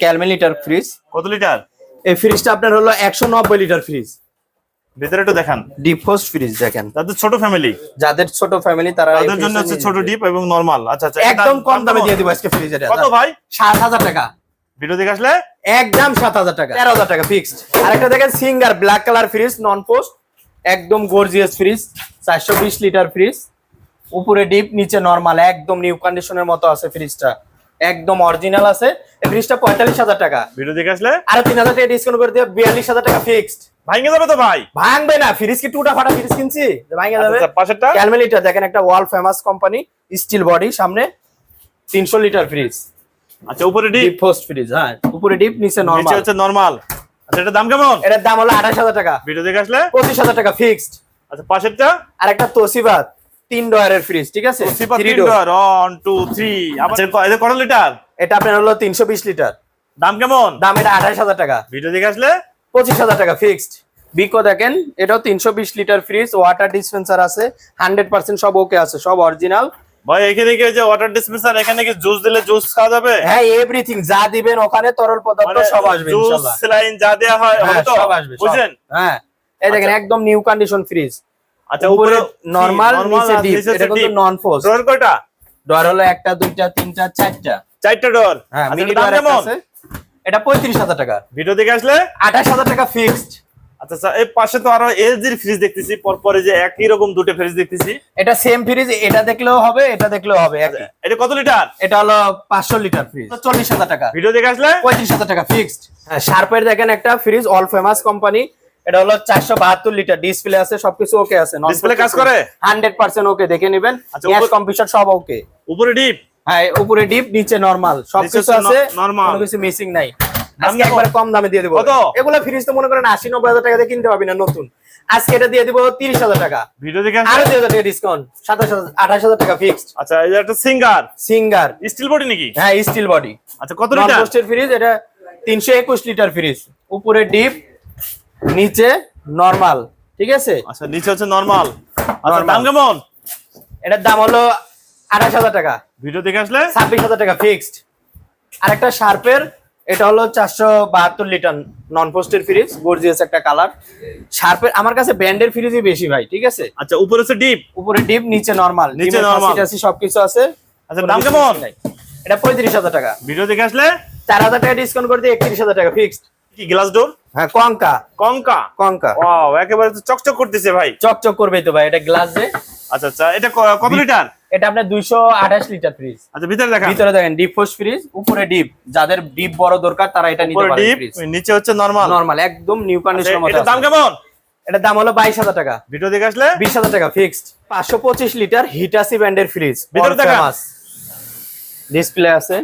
ক্যালমে litre fridge. কত litre? এই ফ্রিজটা আপনার হলো একশো নব্বই লিটার ফ্রিজ। ভিতরে একটু দেখান। ডিপ ফোস্ট ফ্রিজ দেখেন। তাদের ছোট ফ্যামিলি যাদের ছোট ফ্যামিলি তারা তাদের জন্য হচ্ছে ছোট ডিপ এবং নরমাল আচ্ছা আচ্ছা একদম কম দামে দিয়ে দিব আজকে ফ্রিজের কত ভাই? সাত হাজার টাকা। ভিডিও দেখে আসলে? একদম সাত হাজার টাকা। তেরো হাজার টাকা ফিক্সড আরেকটা দেখেন Singer black colour fridge non frost একদম গর্জিয়াস ফ্রিজ চারশো বিশ লিটার ফ্রিজ উপরে ডিপ নিচে নরমাল একদম নিউ কন্ডিশনের মতো আছে ফ্রিজটা একদম অরিজিনাল আছে। এই ফ্রিজটা পঁয়তাল্লিশ হাজার টাকা। ভিডিও দেখে আসলে? আর তিন হাজার টাকা ডিসকাউন্ট করে দিয়ে বিয়াল্লিশ হাজার টাকা ফিক্সড ভাঙে যাবে তো ভাই? ভাঙবে না ফ্রিজ কি টুটা ফাটা ফ্রিজ কিনছি? ভাঙে যাবে। আচ্ছা, পাশেরটা? ক্যালমেলিটা দেখেন একটা world famous company steel body সামনে তিনশো লিটার ফ্রিজ আচ্ছা উপরে ডিপ পোস্ট ফ্রিজ হ্যাঁ উপরে ডিপ নিচে নরমাল নিচে হচ্ছে নরমাল আচ্ছা এটা দাম কেমন? এটার দাম হলো আঠাশ হাজার টাকা। ভিডিও দেখে আসলে? পঁচিশ হাজার টাকা ফিক্সড আচ্ছা পাশেরটা? আর একটা তোসিবা তিন ডয়ারের ফ্রিজ ঠিক আছে? সিপা তিন door। ওয়ান টু থ্রি আচ্ছা কত লিটার? এটা আপনার হলো তিনশো বিশ লিটার। দাম কেমন? দাম এটা আঠাশ হাজার টাকা। ভিডিও দেখে আসলে? পঁচিশ হাজার টাকা ফিক্সড বিকো দেখেন এটাও তিনশো বিশ লিটার ফ্রিজ ওয়াটার ডিসপেন্সার আছে হান্ড্রেড পার্সেন্ট সব ওকে আছে সব অরিজিনাল ভাই এখানে কি যে ওয়াটার ডিসপেন্সার এখানে কি জুস দিলে জুস খাওয়া যাবে? হ্যাঁ এভরিথিং যা দিবেন ওখানে তরল পদার্থ সব আসবে জুস যা দেয়া হয় হ্যাঁ, সব আসবে। বুঝছেন? হ্যাঁ। এই দেখেন একদম নিউ কন্ডিশন ফ্রিজ আচ্ছা উপরে নরমাল নিচে ডিপ এটা কিন্তু নন ফোর্স ডোর কয়টা? ডর হলো একটা দুইটা তিনটা চারটা। চারটা ডোর হ্যাঁ আচ্ছা, মিনি আছে। এটা পঁয়ত্রিশ হাজার টাকা। ভিডিও দেখে আসলে? আঠাশ হাজার টাকা ফিক্সড আচ্ছা আচ্ছা এই পাশে তো আরও এলজির ফ্রিজ দেখতেছি পরপরে যে একই রকম দুটো ফ্রিজ দেখতেছি। এটা সেম ফ্রিজ এটা দেখলেও হবে এটা দেখলেও হবে একই। এটা কত লিটার এটা হলো পাঁচশো লিটার ফ্রিজ চল্লিশ হাজার টাকা। ভিডিও দেখে আসলে পঁয়ত্রিশ হাজার টাকা ফিক্সড হ্যাঁ শার্পের দেখেন একটা ফ্রিজ অল ফেমাস কোম্পানি এটা হলো চারশো বাহাত্তর লিটার ডিসপ্লে আছে সবকিছু ওকে আছে Display কাজ করে? হান্ড্রেড পার্সেন্ট ওকে দেখে নেবেন। আচ্ছা, কম্পিউটার সব ওকে উপরে ডিপ হ্যাঁ উপরে ডিপ নিচে নরমাল সবকিছু আছে কিছু মিসিং নাই। আজকে কেমন? কম দামে দিয়ে দেবো। এগুলো ফ্রিজ তো মনে করেন আশি নব্বই হাজার টাকা দিয়ে কিনতে পারবি না নতুন। আজকে এটা দিয়ে দিব তিরিশ হাজার টাকা। ভিডিও দেখে আরও দুই হাজার টাকা ডিসকাউন্ট সাতাশ হাজার আঠাশ হাজার টাকা ফিক্সড আচ্ছা একটা সিঙ্গার সিঙ্গার স্টিল বডি নাকি? হ্যাঁ স্টিল বডি আচ্ছা কত লিটার ফ্রিজ এটা তিনশো একুশ লিটার ফ্রিজ উপরে ডিপ নিচে নরমাল ঠিক আছে? আচ্ছা নিচে হচ্ছে নরমাল আচ্ছা দাম কেমন? এটার দাম হলো আঠাশ হাজার টাকা। ভিডিও দেখে আসলে? ছাব্বিশ হাজার টাকা ফিক্সড আরেকটা শার্পের এটা হলো চারশো বাহাত্তর লিটার নন পোস্টের ফ্রিজ গর্জিয়াস একটা কালার শার্পের আমার কাছে ব্র্যান্ডের ফ্রিজই বেশি ভাই ঠিক আছে? আচ্ছা উপরে হচ্ছে ডিপ উপরে ডিপ নিচে নরমাল নিচে normal। সবকিছু আছে। আচ্ছা, দাম কেমন? এটা পঁয়ত্রিশ হাজার টাকা। ভিডিও দেখে আসলে? চার হাজার টাকা ডিসকাউন্ট করে দিয়ে একত্রিশ হাজার টাকা ফিক্সড কি গ্লাস ডোর হ্যাঁ কঙ্কা। কঙ্কা? কঙ্কা। ওয়াও একেবারে তো চকচক করতেছে ভাই। চকচক করবে তো ভাই এটা গ্লাস যে। আচ্ছা আচ্ছা এটা কত লিটার? এটা আপনার দুইশো আঠাশ লিটার ফ্রিজ আচ্ছা ভিতরে দেখা ভিতরে দেখেন ডিপ ফোস ফ্রিজ উপরে ডিপ যাদের ডিপ বড় দরকার তারা এটা নিতে পারে ডিপ নিচে হচ্ছে নরমাল নরমাল একদম নিউ কন্ডিশনের মতো এটার দাম কেমন? এটার দাম হলো বাইশ হাজার টাকা। ভিডিও দেখে আসলে? বিশ হাজার টাকা ফিক্সড পাঁচশো পঁচিশ লিটার হিটাসি ব্র্যান্ডের ফ্রিজ ভিতরে দেখা। ডিসপ্লে আছে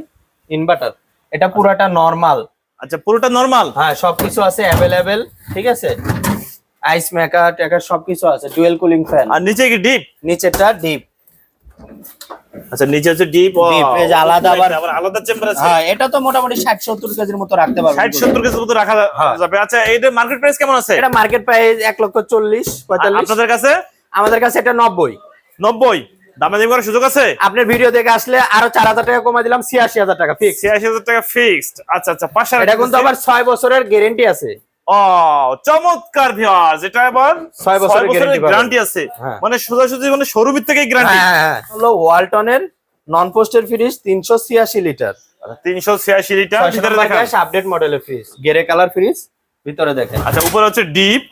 ইনভার্টার এটা পুরাটা নরমাল আচ্ছা পুরোটা নরমাল হ্যাঁ সবকিছু আছে অ্যাভেলেবেল ঠিক আছে? আইস মেকার টেকার সবকিছু আছে ডুয়েল কুলিং ফ্যান আর নিচে কি ডিপ নিচেরটা ডিপ আচ্ছা নিচে হচ্ছে ডিপ যে আলাদা আবার- আলাদা চেম্বার আছে। হ্যাঁ এটা তো মোটামুটি ষাট সত্তর কেজির মতো রাখতে পারবে। 60 70 কেজি মতো রাখা হ্যাঁ। যাবে। আচ্ছা এইটা মার্কেট প্রাইস কেমন আছে? এটা মার্কেট প্রাইস এক লক্ষ চল্লিশ আর পঁয়তাল্লিশ। আপনাদের কাছে? আমাদের কাছে এটা নব্বই। 90 দামে দামি করার সুযোগ আছে? আপনার ভিডিও দেখে আসলে আরও চার হাজার টাকা কমাই দিলাম ছিয়াশি হাজার টাকা ফিক্স 86000 টাকা ফিক্সড আচ্ছা আচ্ছা পাশে এটা কিন্তু আবার ছয় বছরের গ্যারেন্টি আছে। ও চমৎকার ভিউয়ার্স এটা আবার ছয় বছরের গ্যারান্টি আছে। মানে সোজাসুজি মানে শোরুমের থেকেই গ্যারান্টি হলো ওয়ালটনের নন পোস্টের ফ্রিজ তিনশো ছিয়াশি লিটার 386 লিটার ভিতরে আপডেট মডেলের ফ্রিজ গেরে কালার ফ্রিজ ভিতরে দেখেন। আচ্ছা উপরে হচ্ছে ডিপ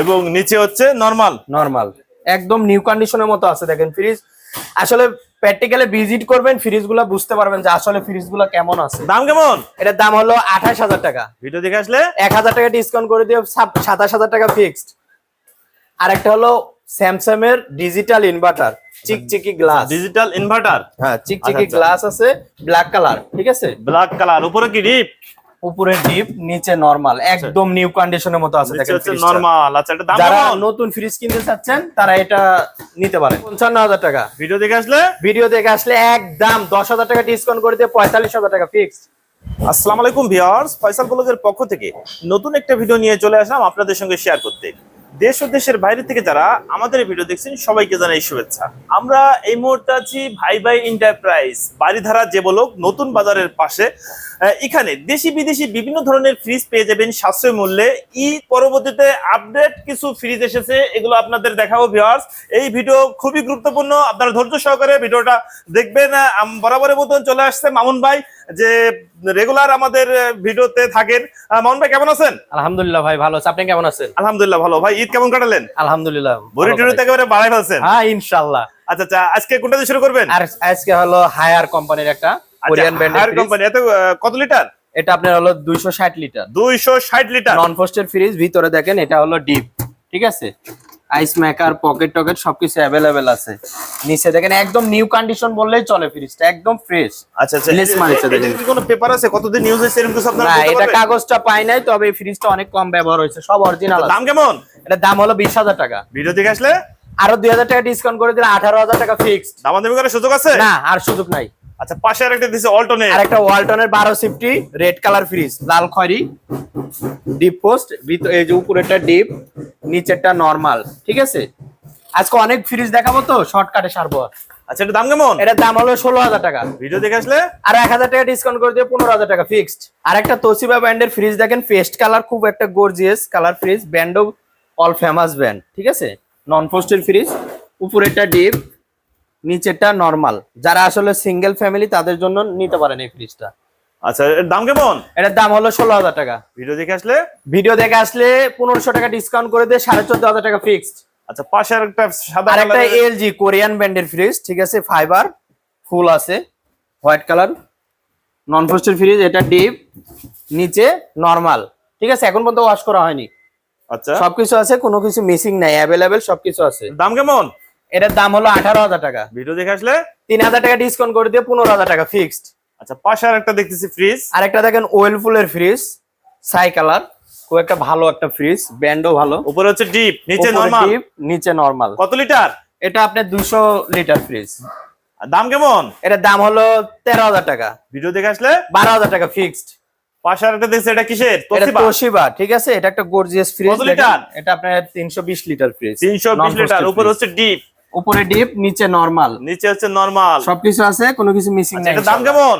এবং নিচে হচ্ছে নরমাল নরমাল একদম নিউ কন্ডিশনের মতো আছে দেখেন ফ্রিজ আসলে প্র্যাকটিক্যালে ভিজিট করবেন ফ্রিজগুলা বুঝতে পারবেন যে আসলে ফ্রিজগুলা কেমন আছে। দাম কেমন? এটার দাম হলো আঠাশ হাজার টাকা। ভিডিও দেখে আসলে? এক হাজার টাকা ডিসকাউন্ট করে দিয়ে সাতাশ হাজার টাকা ফিক্সড আর একটা হলো স্যামসাং এর ডিজিটাল ইনভার্টার চিকচিকি গ্লাস ডিজিটাল ইনভার্টার হ্যাঁ চিকচিকি আচ্ছা। গ্লাস আছে ব্ল্যাক কালার ঠিক আছে? ব্ল্যাক কালার উপরে কি ডিপ উপরে ডিপ নিচে নরমাল একদম নিউ কন্ডিশনের মতো আছে দেখেন নরমাল আচ্ছা এটা দাম যারা নতুন ফ্রিজ কিনতে চাচ্ছেন তারা এটা নিতে পারে পঞ্চান্ন হাজার টাকা। ভিডিও দেখে আসলে? ভিডিও দেখে আসলে একদম দশ হাজার টাকা ডিসকাউন্ট করে দিয়ে পঁয়তাল্লিশ হাজার টাকা ফিক্সড আসসালামু আলাইকুম ভিউয়ার্স ফয়সাল ব্লগের পক্ষ থেকে নতুন একটা ভিডিও নিয়ে চলে আসলাম আপনাদের সঙ্গে শেয়ার করতে। দেশ ও দেশের বাইরে থেকে যারা আমাদের ভিডিও দেখছেন সবাইকে জানাই শুভেচ্ছা। আমরা এই মুহূর্তে আছি ভাই ভাই এন্টারপ্রাইজ বাড়িধারা যে বলক নতুন বাজারের পাশে। এখানে দেশি বিদেশি বিভিন্ন ধরনের ফ্রিজ পেয়ে যাবেন সাশ্রয় মূল্যে। ঈদ পরবর্তীতে আপডেট কিছু ফ্রিজ এসেছে এগুলো আপনাদের দেখাবো ভিউয়ার্স এই ভিডিও খুবই গুরুত্বপূর্ণ আপনারা ধৈর্য সহকারে ভিডিওটা দেখবেন। বরাবরের মতন চলে আসছে মামুন ভাই যে রেগুলার আমাদের ভিডিওতে থাকেন। মামুন ভাই কেমন আছেন? আলহামদুলিল্লাহ ভাই ভালো আছে। আপনি কেমন আছেন? আলহামদুলিল্লাহ ভালো। ভাই ঈদ কেমন কাটালেন? আলহামদুলিল্লাহ বড়ি টুরি টুড়ি কাটাইছি। একেবারে বাড়াই ফেলছেন। হ্যাঁ ইনশাআল্লাহ। আচ্ছা আচ্ছা আজকে কোনটা দিয়ে শুরু করবেন? আর আজকে হলো হায়ার কোম্পানির একটা কোরিয়ান হায়ার কোম্পানি এত কত লিটার? এটা আপনার হলো 260 লিটার। দুইশো ষাট লিটার। নন পোস্টের ফ্রিজ ভিতরে দেখেন এটা হলো ডিপ ঠিক আছে? আইস মেকার পকেট টকেট সবকিছু অ্যাভেলেবেল আছে। নিচে দেখেন একদম নিউ কন্ডিশন বললেই চলে ফ্রিজটা একদম ফ্রেশ আচ্ছা আচ্ছা। মারিছে এটা দেখেন। কি কোনো পেপার আছে? কতদিন ইউজ হয়েছে? এরকম কিছু আপনারা না এটা কাগজটা পাই নাই তবে এই ফ্রিজটা অনেক কম ব্যবহার হয়েছে সব অরিজিনাল দাম কেমন? এটা দাম হলো বিশ হাজার টাকা। ভিডিও দেখে আসলে? আরও দুই হাজার টাকা ডিসকাউন্ট করে দিলে আঠারো হাজার টাকা ফিক্সড দামাদামি করার সুযোগ আছে? না আর সুযোগ নাই। আচ্ছা পাশে আরেকটা দিছে অল্টনে আর একটা ওয়ালটনের বারো সিফটি রেড কালার ফ্রিজ লাল খয়রি ডিপ পোস্ট এই যে উপরেরটা ডিপ নিচেরটা নর্মাল ঠিক আছে? আজকে অনেক ফ্রিজ দেখাবো তো শর্টকাটে সারবো। আচ্ছা এটা দাম কেমন? এটার দাম হলো ষোলো হাজার টাকা। ভিডিও দেখে আসলে? আর এক হাজার টাকা ডিসকাউন্ট করে দিয়ে পনেরো হাজার টাকা ফিক্সড আর একটা তোসিবা ব্র্যান্ডের ফ্রিজ দেখেন পেস্ট কালার খুব একটা গর্জিয়াস কালার ফ্রিজ ব্র্যান্ডও অল ফেমাস ব্র্যান্ড ঠিক আছে? নন পোস্টের ফ্রিজ উপরেরটা ডিপ নিচেরটা নরমাল যারা আসলে সিঙ্গেল ফ্যামিলি তাদের জন্য নিতে পারেন এই ফ্রিজটা আচ্ছা এর দাম কেমন? এটার দাম হলো ষোলো হাজার টাকা। ভিডিও দেখে আসলে? ভিডিও দেখে আসলে পনেরোশো টাকা ডিসকাউন্ট করে দিয়ে সাড়ে চোদ্দ হাজার টাকা ফিক্সড আচ্ছা পাশে আরেকটা সাদা একটা এলজি কোরিয়ান ব্র্যান্ডের ফ্রিজ ঠিক আছে? ফাইবার ফুল আছে। হোয়াইট কালার নন ফ্রস্টের ফ্রিজ এটা ডিপ নিচে নর্মাল ঠিক আছে? এখন পর্যন্ত ওয়াশ করা হয়নি। আচ্ছা। সবকিছু আছে কোনো কিছু মিসিং নাই অ্যাভেলেবেল সবকিছু আছে। দাম কেমন? এটার দাম হলো আঠারো হাজার টাকা। ভিডিও দেখে আসলে? তিন হাজার টাকা ডিসকাউন্ট করে দিয়ে পনেরো হাজার টাকা ফিক্সড আচ্ছা পাশে আরেকটা দেখতেছি ফ্রিজ আর একটা দেখেন ওয়েলফুলের ফ্রিজ সাই কালার খুব একটা ভালো একটা ফ্রিজ ব্র্যান্ডও ভালো। উপরে হচ্ছে ডিপ নিচে নরমাল deep, নিচে নর্মাল কত লিটার এটা আপনার দুশো লিটার ফ্রিজ আর দাম কেমন? এটার দাম হলো তেরো হাজার টাকা। ভিডিও দেখে আসলে? বারো হাজার টাকা ফিক্সড পাশে আরেকটা দেখছি এটা কিসের? তোশিবা। তোশিবা ঠিক আছে? এটা একটা গর্জিয়াস ফ্রিজ কত লিটার? এটা আপনার তিনশো বিশ লিটার ফ্রিজ তিনশো বিশ লিটার উপরে হচ্ছে ডিপ উপরে ডিপ নিচে নরমাল নিচে হচ্ছে নরমাল সবকিছু আছে কোনো কিছু মিসিং নাই এটার দাম কেমন?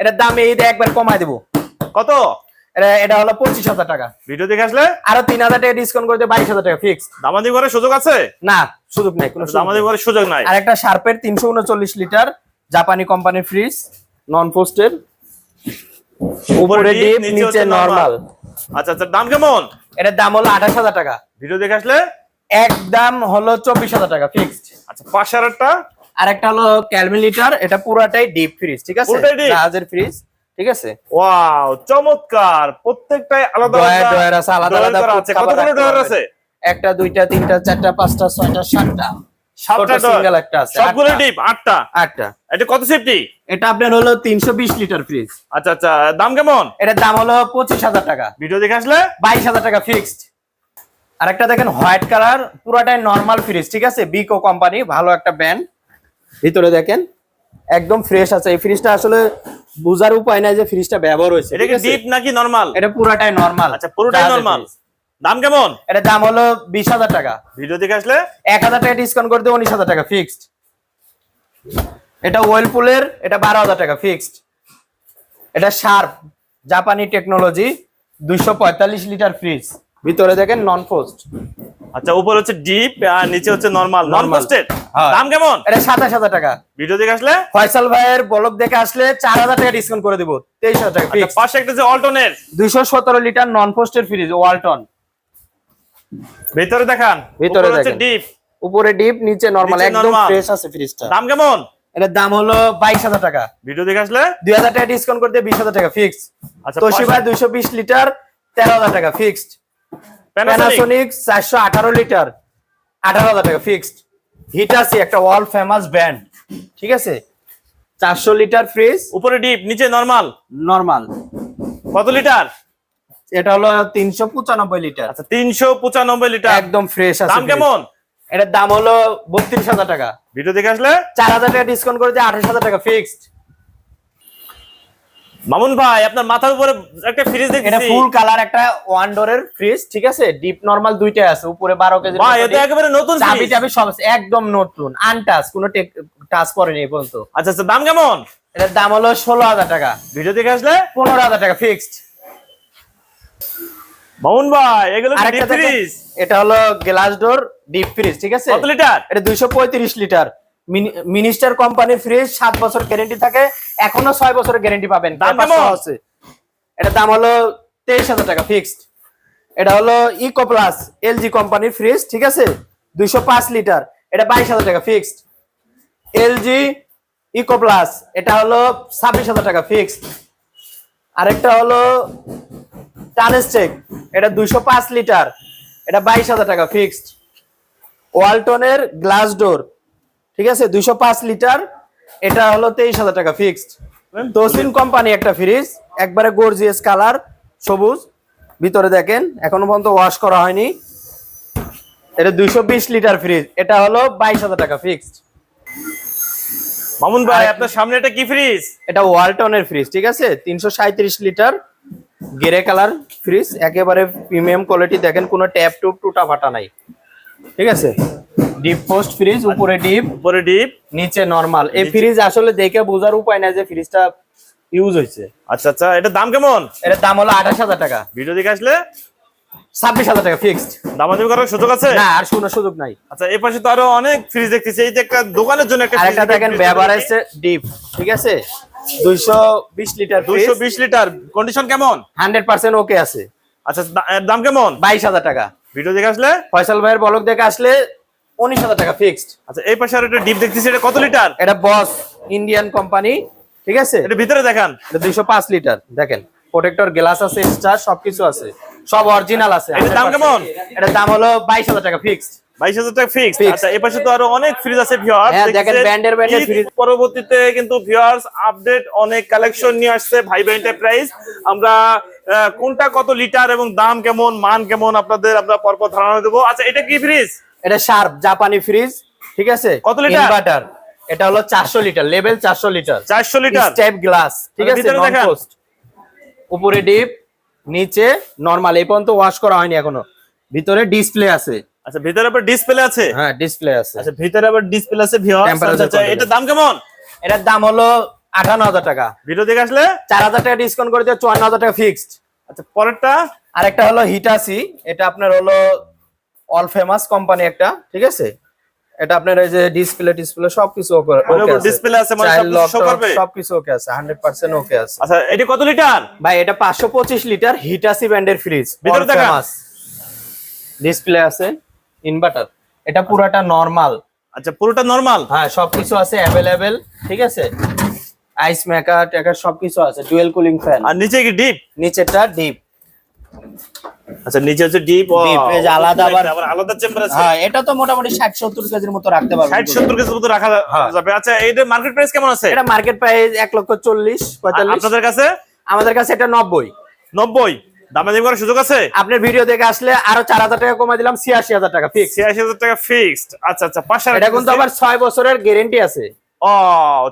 এটার দাম এই দিয়ে একবার কমায় দেবো। কত? এটা এটা হলো পঁচিশ হাজার টাকা। ভিডিও দেখে আসলে? আরও তিন হাজার টাকা ডিসকাউন্ট করে বাইশ হাজার টাকা ফিক্সড দামাদি করার সুযোগ আছে? না সুযোগ নাই কোনো দামাদি নাই। সুযোগ নাই। আর একটা শার্পের তিনশো উনচল্লিশ লিটার জাপানি কোম্পানির ফ্রিজ নন পোস্টের উপরে ডিপ নিচে নর্মাল আচ্ছা আচ্ছা দাম কেমন? এটার দাম হলো আঠাশ হাজার টাকা। ভিডিও দেখে আসলে? একদম হলো চব্বিশ হাজার টাকা ফিক্সড আচ্ছা পাশে আর একটা আর একটা হলো লিটার এটা পুরাটাই ডিপ ফ্রিজ ঠিক আছে? জাহাজের ফ্রিজ ঠিক আছে? ওয়াও চমৎকার! প্রত্যেকটাই আলাদা ডয়ার আছে আলাদা আলাদা আছে। কতগুলো ডয়ার আছে? একটা দুইটা তিনটা চারটা পাঁচটা ছয়টা সাতটা। সাতটা ছোট একটা আছে, সবগুলো ডিপ আটটা? আটটা। এটা কত সেফটি এটা আপনার হলো তিনশো বিশ লিটার ফ্রিজ আচ্ছা আচ্ছা দাম কেমন? এটার দাম হলো পঁচিশ হাজার টাকা। ভিডিও দেখে আসলে? বাইশ হাজার টাকা ফিক্সড আর একটা দেখেন হোয়াইট কালার পুরাটাই নর্মাল ফ্রিজ ঠিক আছে? বিকো কোম্পানি ভালো একটা ব্র্যান্ড ভিতরে দেখেন একদম ফ্রেশ আছে। এই ফ্রিজটা আসলে বুঝার উপায় নাই যে ফ্রিজটা ব্যবহার হয়েছে এটা কি ডিপ নাকি নরমাল এটা পুরাটাই নর্মাল আচ্ছা পুরোটাই নরমাল দাম কেমন? এটার দাম হলো বিশ হাজার টাকা। ভিডিও দেখে আসলে? এক হাজার টাকা ডিসকাউন্ট করে উনিশ হাজার টাকা ফিক্সড এটা ওয়েলপুলের এটা বারো হাজার টাকা ফিক্সড এটা শার্প জাপানি টেকনোলজি দুইশো পঁয়তাল্লিশ লিটার ফ্রিজ ভিতরে দেখেন নন পোস্ট আচ্ছা উপরে হচ্ছে ডিপ আর নিচে হচ্ছে নরমাল নন পোস্টেড। দাম কেমন? এটা সাতাশ হাজার টাকা। ভিডিও দেখে আসলে? ফয়সাল ভাইয়ের বলক দেখে আসলে চার হাজার টাকা ডিসকাউন্ট করে দিব। তেইশ হাজার টাকা আচ্ছা পাশে একটা যে অল্টনের দুইশো সতেরো লিটার নন পোস্টের ফ্রিজ ওয়ালটন ভিতরে দেখান। ভিতরে হচ্ছে ডিপ উপরে ডিপ নিচে নরমাল একদম। ফ্রেশ আছে ফ্রিজটা দাম কেমন? এটার দাম হলো বাইশ হাজার টাকা। ভিডিও দেখে আসলে? দুই হাজার টাকা ডিসকাউন্ট করে দিয়ে বিশ হাজার টাকা ফিক্সড আচ্ছা তোশিবা দুইশো বিশ লিটার তেরো হাজার টাকা ফিক্সড প্যানাসোনিক প্যানাসোনিক চারশো আঠারো লিটার আঠারো হাজার টাকা ফিক্সড হিটাসি একটা ওয়ার্ল্ড ফেমাস ব্র্যান্ড ঠিক আছে? চারশো লিটার ফ্রিজ উপরে ডিপ নিচে নরমাল নর্মাল কত লিটার এটা হলো তিনশো পঁচানব্বই লিটার আচ্ছা তিনশো পঁচানব্বই লিটার একদম ফ্রেশ আছে দাম কেমন? এটার দাম হলো বত্রিশ হাজার টাকা। ভিডিও দেখে আসলে? চার হাজার টাকা ডিসকাউন্ট করে দিয়ে আঠাশ হাজার টাকা ফিক্সড মামুন ভাই আপনার মাথার উপরে একটা ফ্রিজ দেখছি। এটা ফুল কালার একটা ওয়ান ডোরের ফ্রিজ ঠিক আছে? ডিপ নরমাল দুইটাই আছে উপরে বারো কেজি ভাই এটা একেবারে নতুন চাবি টাবি সব একদম নতুন আনটাচ কোনো টাচ করেনি এই পর্যন্ত। আচ্ছা আচ্ছা দাম কেমন? এটার দাম হলো ষোলো হাজার টাকা। ভিডিও দেখে আসলে? পনেরো হাজার টাকা ফিক্সড মামুন ভাই এগুলো দেখেন, ফ্রিজ এটা হলো গ্লাস ডোর ডিপ ফ্রিজ ঠিক আছে? কত লিটার এটা দুইশো পঁয়ত্রিশ লিটার মিনিস্টার কোম্পানির ফ্রিজ সাত বছর গ্যারেন্টি থাকে এখনও ছয় বছরের গ্যারেন্টি পাবেন। দাম? আছে এটা দাম হলো তেইশ হাজার টাকা ফিক্সড এটা হলো ইকো প্লাস এলজি কোম্পানির ফ্রিজ ঠিক আছে? দুইশো পাঁচ লিটার এটা বাইশ হাজার টাকা ফিক্সড এলজি ইকো প্লাস এটা হলো ছাব্বিশ হাজার টাকা ফিক্সড আরেকটা হলো টানেস্টেক এটা দুইশো পাঁচ লিটার এটা বাইশ হাজার টাকা ফিক্সড ওয়ালটনের গ্লাস ডোর ঠিক আছে? দুইশো পাঁচ লিটার। এটা হলো তেইশ হাজার টাকা ফিক্সড তোসিন কোম্পানি একটা ফ্রিজ একবারে গর্জিয়াস কালার সবুজ। ভিতরে দেখেন এখনও পর্যন্ত ওয়াশ করা হয়নি। এটা দুইশো বিশ লিটার ফ্রিজ এটা হলো বাইশ হাজার টাকা ফিক্সড মামুন ভাই আপনার সামনে এটা কি ফ্রিজ এটা ওয়ালটনের ফ্রিজ ঠিক আছে? তিনশো সাঁত্রিশ লিটার গেরে কালার ফ্রিজ একেবারে প্রিমিয়াম কোয়ালিটি দেখেন কোনো ট্যাপ টুপ টুটা ফাটা নাই। ঠিক আছে? ডিপ পোস্ট ফ্রিজ উপরে ডিপ উপরে ডিপ নিচে নরমাল এই ফ্রিজ আসলে দেখে বোঝার উপায় নাই যে ফ্রিজটা ইউজ হয়েছে। আচ্ছা আচ্ছা এটার দাম কেমন? এটার দাম হলো আঠাশ হাজার টাকা। ভিডিও দেখে আসলে? ছাব্বিশ হাজার টাকা ফিক্সড দামাদামি করার সুযোগ আছে? না আর শোনার সুযোগ নাই। আচ্ছা এই পাশে তো আরও অনেক ফ্রিজ দেখতেছি। এই যে একটা দোকানের জন্য একটা আরেকটা দেখেন ব্যবহার আছে ডিপ ঠিক আছে? দুইশো বিশ লিটার দুইশো বিশ লিটার কন্ডিশন কেমন? হান্ড্রেড পার্সেন্ট ওকে আছে। আচ্ছা এর দাম কেমন? বাইশ হাজার টাকা। ভিডিও দেখে আসলে? ফয়সাল ভাইয়ের বলক দেখে আসলে উনিশ হাজার টাকা ফিক্সড আচ্ছা এই পাশে আর একটা ডিপ দেখতেছি এটা কত লিটার? এটা বস ইন্ডিয়ান কোম্পানি ঠিক আছে? এটা ভিতরে দেখান। এটা দুইশো পাঁচ লিটার দেখেন। প্রোটেক্টর গ্লাস আছে এক্সট্রা সবকিছু আছে। সব অরিজিনাল আছে এটার দাম কেমন? এটার দাম হলো বাইশ হাজার টাকা ফিক্সড বাইশ হাজার টাকা ফিক্স আচ্ছা এই পাশে তো আরও অনেক ফ্রিজ আছে ভিউয়ার্স হ্যাঁ, পরবর্তীতে কিন্তু আপডেট অনেক কালেকশন নিয়ে আসছে ভাই ভাই এন্টারপ্রাইজ আমরা কোনটা কত লিটার এবং দাম কেমন মান কেমন আপনাদের আমরা পরপর ধারণা দেবো। আচ্ছা এটা কি ফ্রিজ এটা শার্প জাপানি ফ্রিজ ঠিক আছে? কত লিটার? ইনভার্টার। এটা হলো চারশো লিটার লেভেল চারশো লিটার। চারশো লিটার? টাইপ গ্লাস ঠিক আছে? ভিতরে নন পোস্ট উপরে ডিপ নিচে নরমাল। এই পর্যন্ত ওয়াশ করা হয়নি এখনও। ভিতরে ডিসপ্লে আছে। আচ্ছা ভিতরে আবার ডিসপ্লে আছে? হ্যাঁ ডিসপ্লে আছে। আচ্ছা ভিতরে আবার ডিসপ্লে আছে ভিউয়ার্স আচ্ছা control এটার দাম কেমন? এটার দাম হলো আঠান্ন হাজার টাকা। ভিডিও দেখে আসলে? চার হাজার টাকা ডিসকাউন্ট করে দিয়ে চুয়ান্ন হাজার টাকা ফিক্সড আচ্ছা পরেরটা? আরেকটা হলো হিটাসি এটা আপনার হলো অল ফেমাস কোম্পানি একটা ঠিক আছে? এটা আপনার এই যে ডিসপ্লে ডিসপ্লে সবকিছু ওকে উপর display আছে, মানে সবকিছু করবে? সবকিছু ওকে আছে হান্ড্রেড পার্সেন্ট ওকে আছে। আচ্ছা এটা কত লিটার? ভাই এটা পাঁচশো পঁচিশ লিটার হিটাসি ব্র্যান্ডের ফ্রিজ ভিতরে দেখান। ডিসপ্লে আছে ইনভার্টার এটা পুরোটা নরমাল আচ্ছা পুরোটা নরমাল হ্যাঁ সবকিছু আছে অ্যাভেলেবেল ঠিক আছে? আইস মেকার টেকার সবকিছু আছে ডুয়েল কুলিং ফ্যান আর নিচে কি ডিপ নিচেটা ডিপ আচ্ছা নিচে হচ্ছে ডিপ এই যে আলাদা আবার- আলাদা চেম্বার আছে। হ্যাঁ এটা তো মোটামুটি ষাট সত্তর কেজির মতো রাখতে পারবেন 60 70 কেজি মতো রাখা হ্যাঁ। যাবে। আচ্ছা এইটার মার্কেট প্রাইস কেমন আছে? এটা মার্কেট প্রাইস এক লক্ষ চল্লিশ আর পঁয়তাল্লিশ। আপনাদের কাছে? আমাদের কাছে এটা নব্বই। 90 দামে দামি করার সুযোগ আছে? আপনার ভিডিও দেখে আসলে আরও চার হাজার টাকা কমাই দিলাম ছিয়াশি হাজার টাকা ফিক্স 86000 টাকা ফিক্সড আচ্ছা আচ্ছা পাঁচশো এটা কিন্তু আবার ছয় বছরের গ্যারেন্টি আছে। ও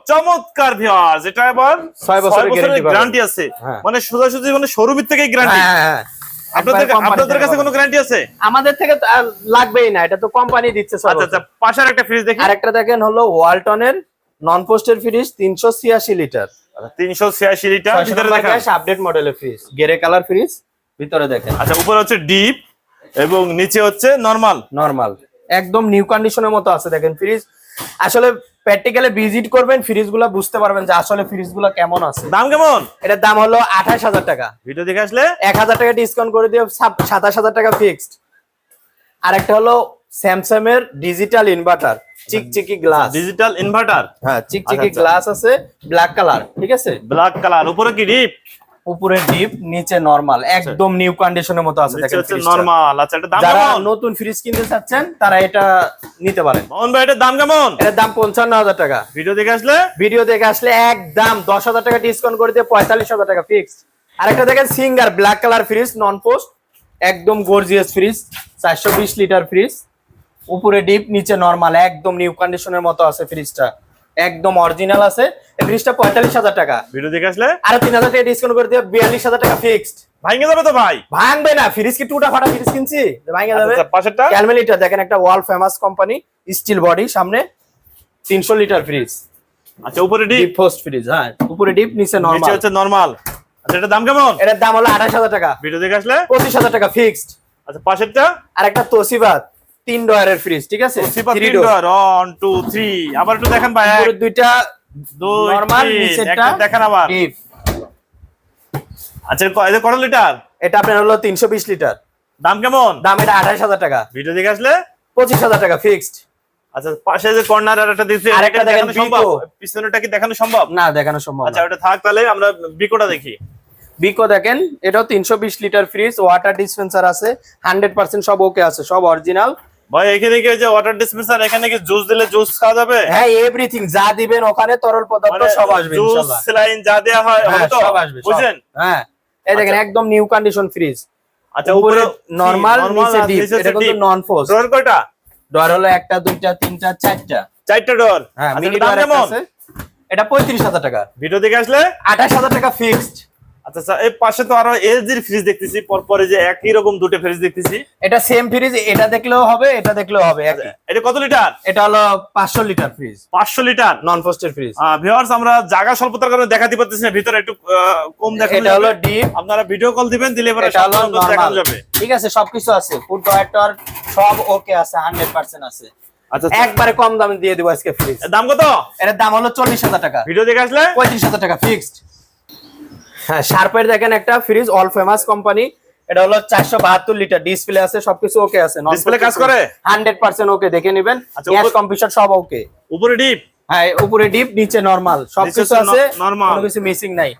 চমৎকার ভিউয়ার্স এটা আবার ছয় বছরের গ্যারান্টি আছে। হ্যাঁ। মানে সোজাসুজি মানে শোরুমের থেকেই গ্যারান্টি হ্যাঁ হ্যাঁ। আপনাদের আপনাদের কাছে কোনো গ্যারান্টি আছে? আমাদের থেকে লাগবেই না এটা তো কোম্পানি দিচ্ছে আচ্ছা আচ্ছা বছর। একটা ফ্রিজ দেখি। আরেকটা দেখেন হলো ওয়ালটনের নন পোস্টের ফ্রিজ তিনশো ছিয়াশি লিটার তিনশো ছিয়াশি লিটার ভিতরে দেখা আপডেট মডেলের ফ্রিজ গেরে কালার ফ্রিজ ভিতরে দেখেন। আচ্ছা উপরে হচ্ছে ডিপ এবং নিচে হচ্ছে নরমাল নরমাল একদম নিউ কন্ডিশনের মতো আছে দেখেন ফ্রিজ আসলে প্র্যাকটিক্যালি ভিজিট করবেন ফ্রিজগুলা বুঝতে পারবেন যে আসলে ফ্রিজগুলা কেমন আছে। দাম কেমন? এটার দাম হলো আঠাশ হাজার টাকা। ভিডিও দেখে আসলে? এক হাজার টাকা ডিসকাউন্ট করে দিয়ে সাত- সাতাশ হাজার টাকা ফিক্সড আরেকটা হলো স্যামসাং এর ডিজিটাল ইনভার্টার চিকচিকি গ্লাস ডিজিটাল ইনভার্টার হ্যাঁ চিকচিকি আচ্ছা। গ্লাস আছে ব্ল্যাক কালার ঠিক আছে? ব্ল্যাক কালার উপরে কি ডিপ উপরে ডিপ নিচে নরমাল একদম নিউ কন্ডিশনের মতো আছে দেখেন নরমাল আচ্ছা এটা দাম যারা নতুন ফ্রিজ কিনতে চাচ্ছেন তারা এটা নিতে পারেন। মোহন ভাই এটার দাম কেমন? এটার দাম পঞ্চান্ন হাজার টাকা। ভিডিও দেখে আসলে? ভিডিও দেখে আসলে একদম দশ হাজার টাকা ডিসকাউন্ট করে দিয়ে পঁয়তাল্লিশ হাজার টাকা ফিক্স আরেকটা দেখেন Singer black colour fridge non frost একদম গর্জিয়াস ফ্রিজ চারশো বিশ লিটার ফ্রিজ উপরে ডিপ নিচে নরমাল একদম নিউ কন্ডিশনের মতো আছে ফ্রিজটা একদম অরিজিনাল আছে। এই ফ্রিজটা পঁয়তাল্লিশ হাজার টাকা। ভিডিও দেখে আসলে? আরও তিন হাজার টাকা ডিসকাউন্ট করে দিয়ে বিয়াল্লিশ হাজার টাকা ফিক্সড ভাঙে যাবে তো ভাই? ভাঙবে না ফ্রিজ কি টুটা ফাটা ফ্রিজ কিনছি? ভাঙে যাবে। আচ্ছা, পাশেরটা? ক্যালমেলিটার দেখেন একটা world famous company steel body সামনে তিনশো লিটার ফ্রিজ আচ্ছা উপরে ডিপ পোস্ট ফ্রিজ হ্যাঁ উপরে ডিপ নিচে নিচে হচ্ছে নরমাল আচ্ছা এটা দাম কেমন? এটার দাম হলো আঠাশ হাজার টাকা। ভিডিও দেখে আসলে? পঁচিশ হাজার টাকা ফিক্সড আচ্ছা পাশেরটা? আর একটা তোসিবা তিন ডয়ারের ফ্রিজ ঠিক আছে? door। Door one two three আবার একটু দেখেন ভাই দুইটা নরমাল নিচেরটা দেখেন আবার। আচ্ছা এটা কত লিটার এটা আপনার হলো লিটার দাম কেমন? দাম এটা টাকা। ভিডিও দেখে আসলে? পঁচিশ হাজার টাকা ফিক্সড আচ্ছা পাশে যে কর্নার আর একটা আরেকটা দেখানো সম্ভব। কি দেখানো সম্ভব? না দেখানো সম্ভব আচ্ছা ওটা থাক তাহলে আমরা বিকোটা দেখি। বিকো দেখেন এটাও তিনশো বিশ লিটার ফ্রিজ ওয়াটার ডিসপেন্সার আছে হান্ড্রেড পার্সেন্ট সব ওকে আছে সব অরিজিনাল ভাই এখানে কি যে ওয়াটার ডিসপেন্সার এখানে কি জুস দিলে জুস খাওয়া যাবে? হ্যাঁ এভরিথিং যা দিবেন ওখানে তরল পদার্থ সব আসবে জুস ইনশাআল্লাহ যা দেয়া হয় হ্যাঁ সব আসবে বুঝছেন? হ্যাঁ। এই দেখেন একদম নিউ কন্ডিশন ফ্রিজ আচ্ছা উপরে নরমাল নিচে ডিপ এটা কিন্তু নন ফোর্স ডোর কয়টা? ডর হলো একটা দুইটা তিনটা চারটা। চারটা ডোর? হ্যাঁ আচ্ছা, মিনি দাম আছে। এটা পঁয়ত্রিশ হাজার টাকা। ভিডিও দেখে আসলে? আঠাশ হাজার টাকা ফিক্সড আচ্ছা আচ্ছা এই পাশে তো আরও এলজির ফ্রিজ দেখতেছি পরপরে যে একই রকম দুটো ফ্রিজ দেখতেছি। এটা সেম ফ্রিজ এটা দেখলেও হবে এটা দেখলেও হবে এটা কত লিটার এটা হলো পাঁচশো লিটার ফ্রিজ পাঁচশো লিটার নন ফোস্টের ফ্রিজ ভিউয়ার্স আমরা জায়গা স্বল্পতার কারণে দেখাতে পারতেছি না ভিতরে একটু কম দেখা এটা হলো ডিপ আপনারা ভিডিও কল দিবেন দিলে এবারে সম্পূর্ণ দেখানো যাবে। ঠিক আছে সবকিছু আছে। ফুড ডয়ার সব ওকে আছে হান্ড্রেড পার্সেন্ট আছে। আচ্ছা একবারে কম দামে দিয়ে দেবো আজকে ফ্রিজ দাম কত? এটার দাম হলো চল্লিশ হাজার টাকা। ভিডিও দেখে আসলে? পঁয়ত্রিশ হাজার টাকা ফিক্সড হ্যাঁ শার্পের দেখেন একটা ফ্রিজ অল ফেমাস কোম্পানি এটা হলো চারশো বাহাত্তর লিটার ডিসপ্লে আছে সবকিছু ওকে আছে Display কাজ করে? হান্ড্রেড পার্সেন্ট ওকে দেখে নেবেন। আচ্ছা, কম্পিউটার সব ওকে উপরে ডিপ হ্যাঁ উপরে ডিপ নিচে নরমাল সবকিছু আছে কিছু মিসিং নাই।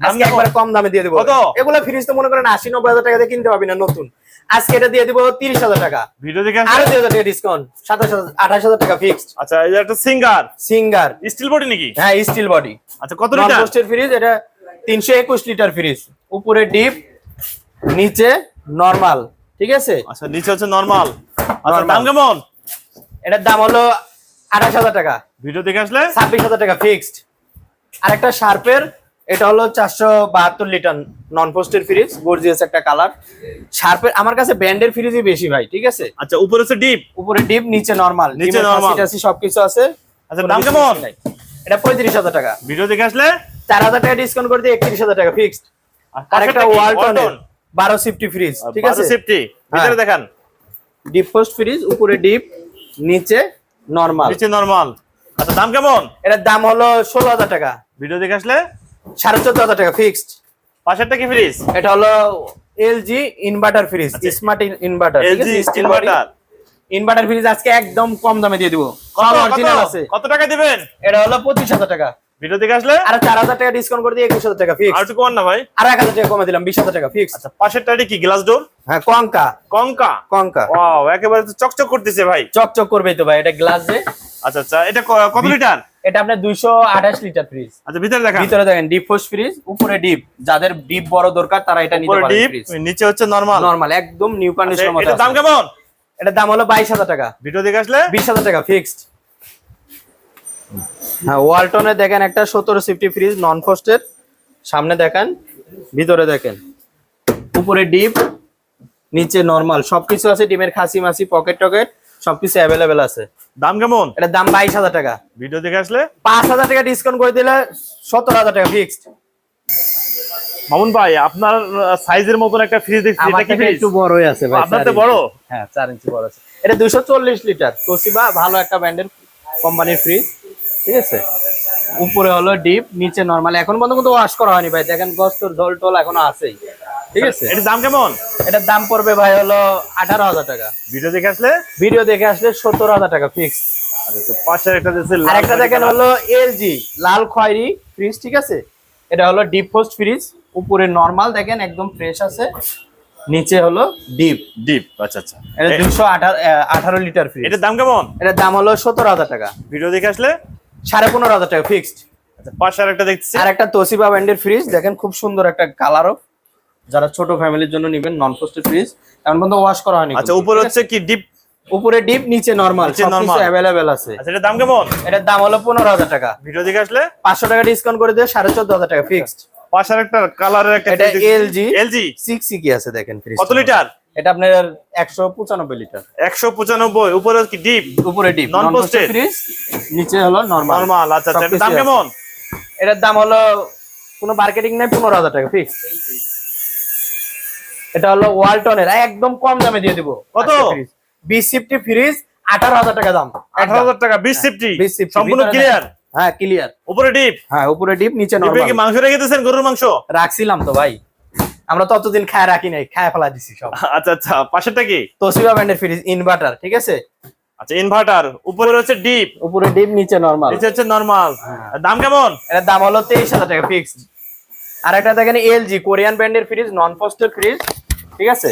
আজকে? কম দামে দিয়ে দেবো। এগুলো ফ্রিজ তো মনে করেন আশি নব্বই হাজার টাকা দিয়ে কিনতে পারবি না নতুন। আজকে এটা দিয়ে দিব তিরিশ হাজার টাকা। ভিডিও দেখে আরও দুই হাজার টাকা ডিসকাউন্ট সাতাশ হাজার আঠাশ হাজার টাকা ফিক্সড আচ্ছা একটা সিঙ্গার সিঙ্গার স্টিল বডি নাকি? হ্যাঁ স্টিল বডি আচ্ছা কত লিটার ফ্রিজ এটা তিনশো একুশ লিটার ফ্রিজ উপরে ডিপ নিচে নরমাল ঠিক আছে? আচ্ছা নিচে হচ্ছে নরমাল আচ্ছা দাম কেমন? এটার দাম হলো আঠাশ হাজার টাকা। ভিডিও দেখে আসলে? ছাব্বিশ হাজার টাকা ফিক্সড আরেকটা শার্পের এটা হলো চারশো বাহাত্তর লিটার নন পোস্টের ফ্রিজ গর্জিয়াস একটা কালার শার্পের আমার কাছে ব্র্যান্ডের ফ্রিজই বেশি ভাই ঠিক আছে? আচ্ছা উপরে হচ্ছে ডিপ। উপরে ডিপ নিচে নরমাল নিচে normal। সবকিছু আছে। আচ্ছা, দাম কেমন? এটা পঁয়ত্রিশ হাজার টাকা। ভিডিও দেখে আসলে? চার হাজার টাকা ডিসকাউন্ট করে দিয়ে একত্রিশ হাজার টাকা ফিক্সড আরেকটা ওয়ালটনের বারো সিফটি ফ্রিজ ঠিক আছে? সেফটি ভিতরে হ্যাঁ। দেখান। ডিপ পোস্ট ফ্রিজ উপরে ডিপ নিচে নরমাল নিচে নরমাল আচ্ছা দাম কেমন? এটার দাম হলো ষোলো হাজার টাকা। ভিডিও দেখে আসলে? সাড়ে চোদ্দ হাজার টাকা ফিক্সড পাশেরটা কি ফ্রিজ এটা হলো LG inverter fridge smart inverter LG inverter inverter fridge আজকে একদম কম দামে দিয়ে দিব। সব অরিজিনাল আছে। কত টাকা দিবেন? এটা হলো পঁচিশ হাজার টাকা। ভিডিও দেখে আসলে? আর চার হাজার টাকা ডিসকাউন্ট করে দিয়ে টাকা ফিক্স আর একটু কমান না ভাই। আর এক হাজার টাকা কমে দিলাম টাকা ফিক্স আচ্ছা পাশেরটা এটি কি গ্লাস ডোর হ্যাঁ কঙ্কা। কঙ্কা? কঙ্কা। ওয়াও একেবারে তো চকচক করতেছে ভাই। চকচক করবে তো ভাই এটা গ্লাস যে। আচ্ছা আচ্ছা এটা কত লিটার? এটা আপনার দুইশো আঠাশ লিটার ফ্রিজ আচ্ছা ভিতরে দেখান। ভিতরে দেখেন ডিপ ফোস ফ্রিজ উপরে ডিপ যাদের ডিপ বড় দরকার তারা এটা নিতে পারে ডিপ নিচে হচ্ছে নরমাল নরমাল একদম নিউ কন্ডিশনের মতো এটার দাম কেমন? এটার দাম হলো বাইশ হাজার টাকা। ভিডিও দেখে আসলে? বিশ হাজার টাকা ফিক্সড হ্যাঁ ওয়ালটনে দেখেন একটা সতেরো সিফটি ফ্রিজ নন ফোস্টেড সামনে দেখেন ভিতরে দেখেন। উপরে ডিপ নিচে নরমাল সবকিছু আছে ডিমের খাসি মাসি পকেট টকেট সবকিছু অ্যাভেলেবেল আছে। দাম কেমন? এটার দাম বাইশ হাজার টাকা। ভিডিও দেখে আসলে? পাঁচ হাজার টাকা ডিসকাউন্ট করে দিলে সত্তর হাজার টাকা ফিক্সড মামুন ভাই আপনার সাইজের মতন একটা ফ্রিজ দেখছি এটা কি একটু বড়ই আছে ভাই আপনার তো বড়? হ্যাঁ চার ইঞ্চি বড় আছে। এটা দুশো চল্লিশ লিটার। তোসিবা ভালো একটা ব্র্যান্ডের কোম্পানির ফ্রিজ ঠিক আছে? উপরে হলো ডিপ নিচে নরমাল এখন পর্যন্ত কিন্তু ওয়াশ করা হয়নি ভাই। দেখেন গস্তর ঢোল টোল এখনও আছেই। ঠিক আছে? এটার দাম কেমন? এটার দাম পড়বে ভাই হলো আঠারো হাজার টাকা। ভিডিও দেখে আসলে? ভিডিও দেখে আসলে সত্তর হাজার টাকা ফিক্স আচ্ছা তো পাশে একটা দিয়েছে আর একটা দেখেন হলো এলজি লাল খয়েরি ফ্রিজ ঠিক আছে? এটা হলো ডিপ পোস্ট ফ্রিজ উপরে নরমাল দেখেন একদম ফ্রেশ আছে। নিচে হলো ডিপ ডিপ আচ্ছা আচ্ছা। এটা দুশো আঠারো লিটার ফ্রিজ এটার দাম কেমন? এটার দাম হলো সত্তর হাজার টাকা। ভিডিও দেখে আসলে? সাড়ে পনেরো হাজার টাকা ফিক্সড আচ্ছা পাশে আর একটা দেখতেছি আর একটা তোসিবা ব্র্যান্ডের ফ্রিজ দেখেন খুব সুন্দর একটা কালারও যারা ছোট ফ্যামিলির জন্য নেবেন নন পোস্টেড ফ্রিজ এখন পর্যন্ত ওয়াশ করা হয়নি আচ্ছা উপরে হচ্ছে কি ডিপ উপরে ডিপ নিচে নরমাল সবকিছু normal। অ্যাভেলেবেল আছে। আচ্ছা এটার দাম কেমন? এটার দাম হলো পনেরো হাজার টাকা। ভিডিও দেখে আসলে? পাঁচশো টাকা ডিসকাউন্ট করে দিয়ে সাড়ে চোদ্দ হাজার টাকা ফিক্সড পাশের একটা কালারের একটা এটা LG এলজি সিক্স কি আছে দেখেন ফ্রিজ কত লিটার এটা আপনার একশো পঁচানব্বই লিটার। একশো পঁচানব্বই উপরে কি ডিপ? উপরে ডিপ নন? ফ্রিজ নিচে হলো নরমাল নরমাল আচ্ছা আচ্ছা দাম কেমন? এটার দাম হলো কোনো মার্কেটিং নাই পনেরো হাজার টাকা ফিক্স এটা হলো ওয়ালটনের একদম কম দামে দিয়ে দিব। কত? বিশ সিফটি ফ্রিজ আঠারো হাজার টাকা দাম আঠারো হাজার টাকা বিশ সিফটি 20 সিফটি সম্পূর্ণ ক্লিয়ার হ্যাঁ ক্লিয়ার উপরে ডিপ? হ্যাঁ উপরে ডিপ নিচে ডিপে কি মাংস রেখে দিয়েছেন গরুর মাংস? রাখছিলাম তো ভাই। আমরা ততদিন খায় রাখি নাই খায় ফেলা দিছি সব। আচ্ছা আচ্ছা পাশেরটা কি? তোসিবা ব্র্যান্ডের ফ্রিজ ইনভার্টার ঠিক আছে? আচ্ছা ইনভার্টার উপরে হচ্ছে ডিপ উপরে ডিপ নিচে নরমাল নিচে হচ্ছে নরমাল হ্যাঁ। দাম কেমন? এটার দাম হলো তেইশ হাজার টাকা ফিক্সড আর একটা দেখেন এলজি কোরিয়ান ব্র্যান্ডের ফ্রিজ নন পোস্টের ফ্রিজ ঠিক আছে?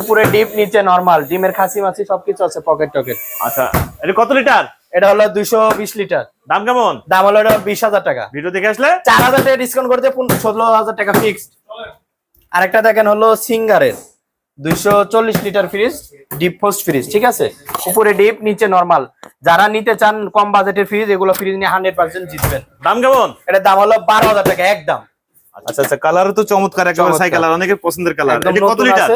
উপরে ডিপ নিচে নরমাল ডিমের খাসি মাছি সবকিছু আছে পকেট টকেট। আচ্ছা এটা কত লিটার এটা হলো দুইশো বিশ লিটার দাম কেমন? দাম হলো এটা বিশ হাজার টাকা। ভিডিও দেখে আসলে? চার হাজার টাকা ডিসকাউন্ট করতে ষোলো হাজার টাকা ফিক্সড আরেকটা দেখেন হলো সিঙ্গারের দুইশো চল্লিশ litre fridge deep frost fridge ঠিক আছে? উপরে ডিপ নিচে নরমাল। যারা নিতে চান কম বাজেটের ফ্রিজ এগুলো ফ্রিজ নিয়ে হান্ড্রেড পার্সেন্ট জিতবেন। দাম কেমন? এটার দাম হলো বারো হাজার টাকা একদম। আচ্ছা আচ্ছা কালার তো চমৎকার একেবারে সাই কালার অনেকের পছন্দের কালার। এটা কত লিটার?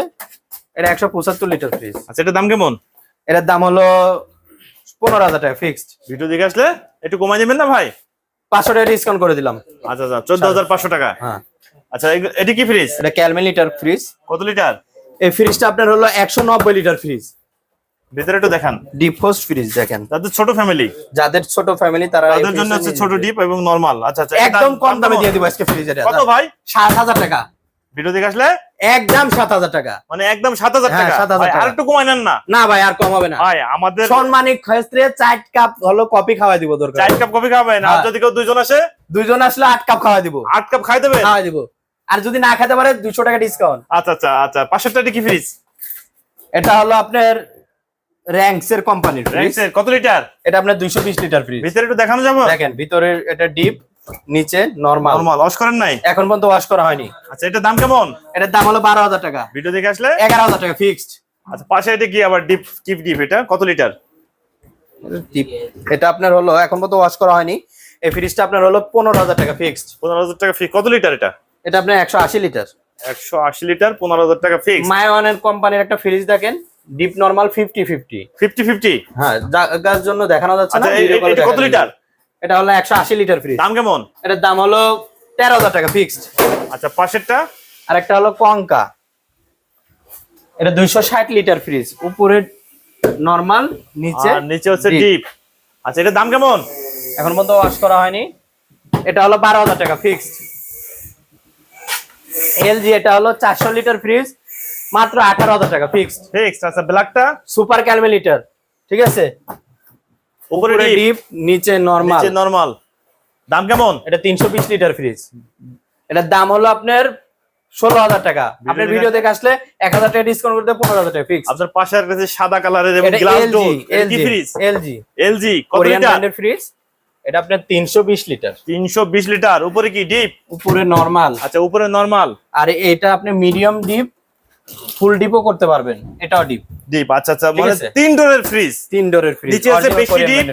এটা একশো পঁচাত্তর লিটার ফ্রিজ। আচ্ছা এটার দাম কেমন? এটার দাম হলো পনেরো হাজার টাকা ফিক্সড ভিডিও দেখে আসলে একটু কমাই দেবেন না ভাই? পাঁচশো টাকা ডিসকাউন্ট করে দিলাম। আচ্ছা আচ্ছা টাকা। হ্যাঁ। আচ্ছা এটি কি ফ্রিজ এটা ক্যালমে লিটার ফ্রিজ কত লিটার এই ফ্রিজটা আপনার হলো একশো নব্বই লিটার ফ্রিজ ভিতরে একটু দেখান। ডিপ ফ্রিজ দেখেন। তাদের ছোট ফ্যামিলি যাদের ছোট ফ্যামিলি তারা তাদের জন্য হচ্ছে ছোট ডিপ এবং নরমাল আচ্ছা আচ্ছা একদম কম দামে দিয়ে দিব আজকে কত ভাই? সাত হাজার টাকা। ভিডিও দেখে আসলে? একদম সাত হাজার টাকা। মানে একদম সাত হাজার হ্যাঁ, টাকা। 7,000 ভাই। আর একটু কমাই নেন না। না ভাই আর কম হবে না। ভাই আমাদের সম্মানিক ক্ষেত্রে চার কাপ হলো কফি খাওয়াই দিব দরকার। চার কাপ কফি খাবেন আর হ্যাঁ। যদি কেউ দুজন আসে? দুজন আসলে আট কাপ খাওয়াই দিব। আট কাপ খাই দেবে খাওয়াই দিব। আর যদি না খেতে পারে দুশো টাকা ডিসকাউন্ট আচ্ছা আচ্ছা আচ্ছা পাশেরটা কি ফ্রিজ এটা হলো আপনার র্যাঙ্কস এর কোম্পানির কত লিটার এটা আপনার দুইশো বিশ লিটার ফ্রিজ ভিতরে একটু দেখানো যাব? দেখেন ভিতরের এটা ডিপ নিচে নরমাল নরমাল ওয়াশ করেন নাই? এখন পর্যন্ত ওয়াশ করা হয়নি। আচ্ছা এটার দাম কেমন? এটার দাম হলো বারো হাজার টাকা। ভিডিও দেখে আসলে? এগারো হাজার টাকা ফিক্সড আচ্ছা পাশে এটা কি আবার ডিপ কিপ ডিপ এটা? কত লিটার এটা আপনার হলো এখন পর্যন্ত ওয়াশ করা হয়নি। এই ফ্রিজটা আপনার হলো পনেরো হাজার টাকা ফিক্সড পনেরো হাজার টাকা ফি কত লিটার এটা? এটা আপনার একশো আশি লিটার। একশো আশি লিটার পনেরো হাজার টাকা ফিক্স মায়োনের কোম্পানির একটা ফ্রিজ দেখেন deep normal fifty fifty fifty fifty হ্যাঁ জায়গার জন্য দেখানো যাচ্ছে না আচ্ছা কত লিটার? এটা হলো একশো আশি লিটার ফ্রিজ দাম কেমন? এটার দাম হলো তেরো হাজার টাকা ফিক্সড আচ্ছা পাশেরটা? আর একটা হলো কঙ্কা। এটা দুইশো ষাট লিটার ফ্রিজ উপরে নরমাল নিচে নিচে হচ্ছে ডিপ আচ্ছা এটার দাম কেমন? এখন পর্যন্ত ওয়াশ করা হয়নি। এটা হলো বারো হাজার টাকা ফিক্সড এলজি এটা হলো চারশো লিটার ফ্রিজ মাত্র আঠারো হাজার টাকা ফিক্সড ফিক্স আচ্ছা ব্ল্যাকটা সুপার ক্যালমে লিটার ঠিক আছে? উপরে ডিপ নিচে নরমাল নিচে নরমাল দাম কেমন? এটা তিনশো বিশ লিটার ফ্রিজ এটার দাম হলো আপনার ষোলো হাজার টাকা। আপনার ভিডিও দেখে আসলে এক হাজার টাকা ডিসকাউন্ট করতে পনেরো হাজার টাকা ফিক্স আপনার পাশে সাদা কালারের এবং glass door LG LG LG কত কোরিয়ান লিটার ব্র্যান্ডের ফ্রিজ এটা আপনার তিনশো বিশ লিটার। তিনশো বিশ লিটার। উপরে কি ডিপ? উপরে নরমাল আচ্ছা উপরে নরমাল আর এটা আপনি মিডিয়াম ডিপ ফুল ডিপও করতে পারবেন। এটাও ডিপ ডিপ আচ্ছা আচ্ছা মানে। তিন ডোরের ফ্রিজ তিন ডোরের ফ্রিজ নিচে আছে বেশি ডিপ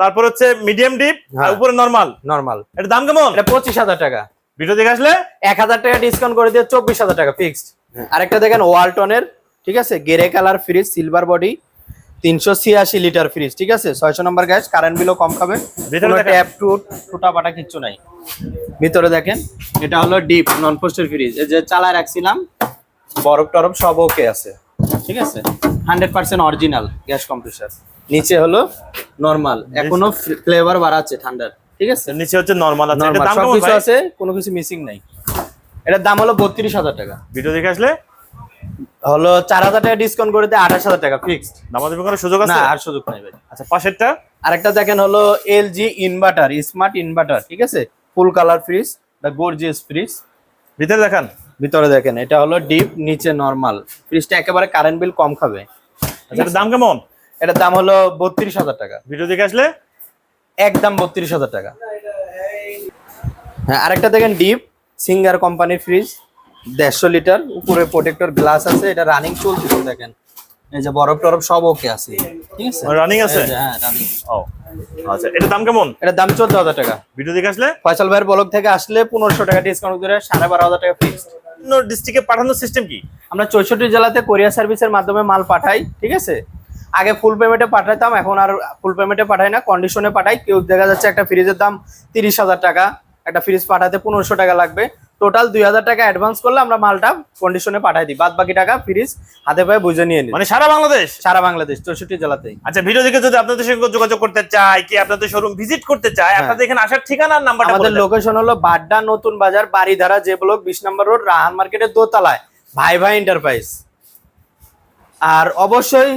তারপর হচ্ছে মিডিয়াম ডিপ আর হ্যাঁ। উপরে নরমাল নরমাল এটার দাম কেমন? এটা পঁচিশ হাজার টাকা। ভিডিও দেখে আসলে? এক হাজার টাকা ডিসকাউন্ট করে দিয়ে চব্বিশ হাজার টাকা ফিক্সড আরেকটা দেখেন ওয়ালটনের ঠিক আছে? Grey colour fridge silver body তিনশো ছিয়াশি লিটার ফ্রিজ ঠিক আছে? ছয়শো নম্বর গ্যাস কারেন্ট বিলও কম খাবে। ট্যাপ টুট ফুটা পাটা কিচ্ছু নাই। ভিতরে দেখেন এটা হলো ডিপ নন পোস্টের ফ্রিজ এই যে চালায় রাখছিলাম বরফ টরফ সব ওকে আছে। ঠিক আছে? Hundred percent original gas compressor নিচে হলো নর্মাল এখনও ফ্লেভার বাড়াচ্ছে ঠান্ডার। ঠিক আছে? নিচে হচ্ছে নরমাল আছে। দাম কেমন আছে কোনো কিছু মিসিং নাই। এটার দাম হলো বত্রিশ হাজার টাকা। ভিডিও দেখে আসলে হলো চার হাজার টাকা ডিসকাউন্ট করে দেয় আঠাশ হাজার টাকা ফিক্সড দামাদামি করার সুযোগ না আছে আর সুযোগ নাই ভাই। আচ্ছা পাশেরটা? আরেকটা দেখেন হলো এলজি ইনভার্টার স্মার্ট ইনভার্টার ঠিক আছে? Full colour fridge the gorgeous fridge ভিতরে দেখেন। ভিতরে দেখেন এটা হলো ডিপ নিচে নরমাল ফ্রিজটা একেবারে কারেন্ট বিল কম খাবে। আচ্ছা এটার দাম কেমন? এটার দাম হলো বত্রিশ হাজার টাকা। ভিডিও দেখে আসলে? একদম বত্রিশ হাজার টাকা। হ্যাঁ আরেকটা দেখেন ডিপ সিঙ্গার কোম্পানির ফ্রিজ দেড়শো লিটার উপরে প্রোটেক্টর গ্লাস আছে এটা রানিং চলতেছে দেখেন। এই যে বরফ টরফ সব ওকে আছে। ঠিক আছে? রানিং আছে? হ্যাঁ। ও আচ্ছা এটার দাম কেমন? এটার দাম চোদ্দ হাজার টাকা। ভিডিও দেখে আসলে? ফয়সাল ভাইয়ের ব্লগ থেকে আসলে টাকা ডিসকাউন্ট করে সাড়ে বারো হাজার টাকা ফিক্স অন্য ডিস্ট্রিক্টে পাঠানোর সিস্টেম কি? আমরা চৌষট্টি জেলাতে কোরিয়ার সার্ভিসের মাধ্যমে মাল পাঠাই ঠিক আছে? আগে ফুল পেমেন্টে পাঠাইতাম এখন আর ফুল পেমেন্টে পাঠাই না কন্ডিশনে পাঠাই। কেউ দেখা যাচ্ছে একটা ফ্রিজের দাম তিরিশ হাজার টাকা একটা ফ্রিজ পাঠাতে পনেরোশো টাকা লাগবে। টোটাল দুই হাজার টাকা অ্যাডভান্স করলে আমরা মালটা কন্ডিশনে পাঠাই দিই। বাদ বাকি টাকা ফ্রিজ হাতে পায়ে বুঝে নিয়ে নিই। মানে সারা বাংলাদেশ? সারা বাংলাদেশ চৌষট্টি জেলাতেই। আচ্ছা ভিডিও দেখে যদি আপনাদের সঙ্গে যোগাযোগ করতে চায় কি আপনাদের শোরুম ভিজিট করতে চায় হ্যাঁ। আপনাদের এখানে আসার ঠিকানা আর নাম্বারটা আমাদের লোকেশন হলো বাড্ডা নতুন বাজার বাড়িধারা যে ব্লক বিশ নম্বর রোড রাহান মার্কেটের দোতলায় ভাই ভাই এন্টারপ্রাইজ আর অবশ্যই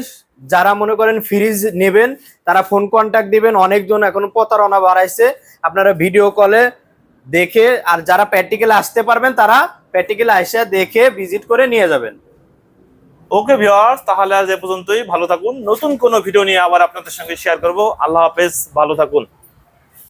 যারা মনে করেন ফ্রিজ নেবেন তারা ফোন কন্ট্যাক্ট দিবেন। অনেকজন এখন প্রতারণা বাড়াইছে। আপনারা ভিডিও কলে দেখে আর যারা প্র্যাকটিক্যালে আসতে পারবেন, তারা প্র্যাকটিক্যালে এসে দেখে ভিজিট করে নিয়ে যাবেন। ওকে ভিউয়ার্স তাহলে আজ এ পর্যন্তই। ভালো থাকুন। নতুন কোনো ভিডিও নিয়ে আবার আপনাদের সঙ্গে শেয়ার করব। আল্লাহ হাফেজ। ভালো থাকুন।